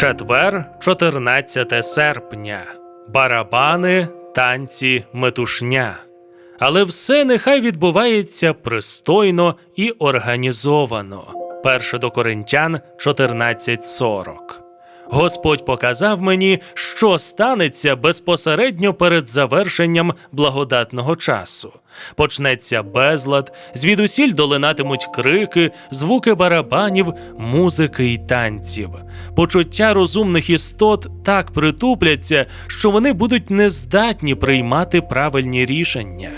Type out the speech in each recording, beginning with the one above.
Четвер, 14 серпня. Барабани, танці, метушня. Але все нехай відбувається пристойно і організовано. Перше до Коринтян 14.40. Господь показав мені, що станеться безпосередньо перед завершенням благодатного часу. Почнеться безлад, звідусіль долинатимуть крики, звуки барабанів, музики й танців. Почуття розумних істот так притупляться, що вони будуть нездатні приймати правильні рішення.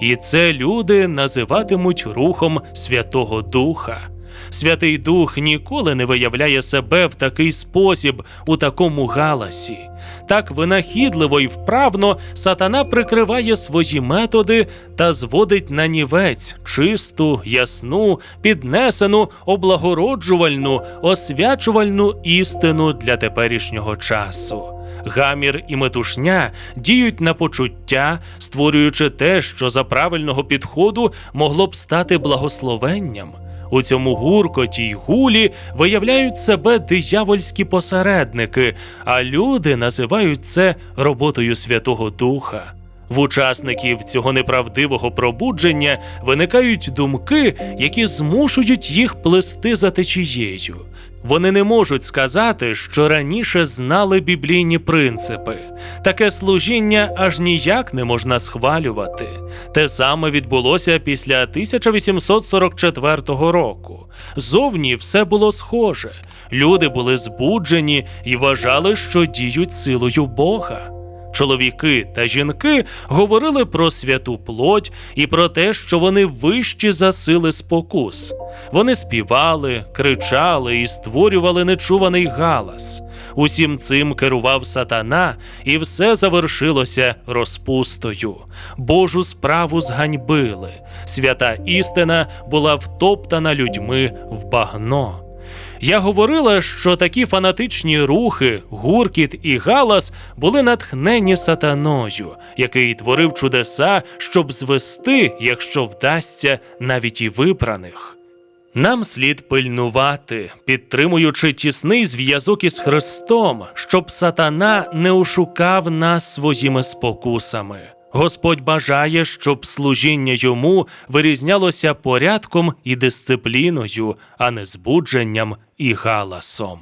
І це люди називатимуть рухом Святого Духа. Святий Дух ніколи не виявляє себе в такий спосіб, у такому галасі. Так винахідливо і вправно сатана прикриває свої методи та зводить на нівець чисту, ясну, піднесену, облагороджувальну, освячувальну істину для теперішнього часу. Гамір і метушня діють на почуття, створюючи те, що за правильного підходу могло б стати благословенням. У цьому гуркоті й гулі виявляють себе диявольські посередники, а люди називають це роботою Святого Духа. В учасників цього неправдивого пробудження виникають думки, які змушують їх плести за течією. Вони не можуть сказати, що раніше знали біблійні принципи. Таке служіння аж ніяк не можна схвалювати. Те саме відбулося після 1844 року. Зовні все було схоже. Люди були збуджені і вважали, що діють силою Бога. Чоловіки та жінки говорили про святу плоть і про те, що вони вищі за сили спокус. Вони співали, кричали і створювали нечуваний галас. Усім цим керував сатана, і все завершилося розпустою. Божу справу зганьбили. Свята істина була втоптана людьми в багно. Я говорила, що такі фанатичні рухи, гуркіт і галас були натхнені сатаною, який творив чудеса, щоб звести, якщо вдасться, навіть і вибраних. Нам слід пильнувати, підтримуючи тісний зв'язок із Христом, щоб сатана не ошукав нас своїми спокусами. Господь бажає, щоб служіння йому вирізнялося порядком і дисципліною, а не збудженням і галасом.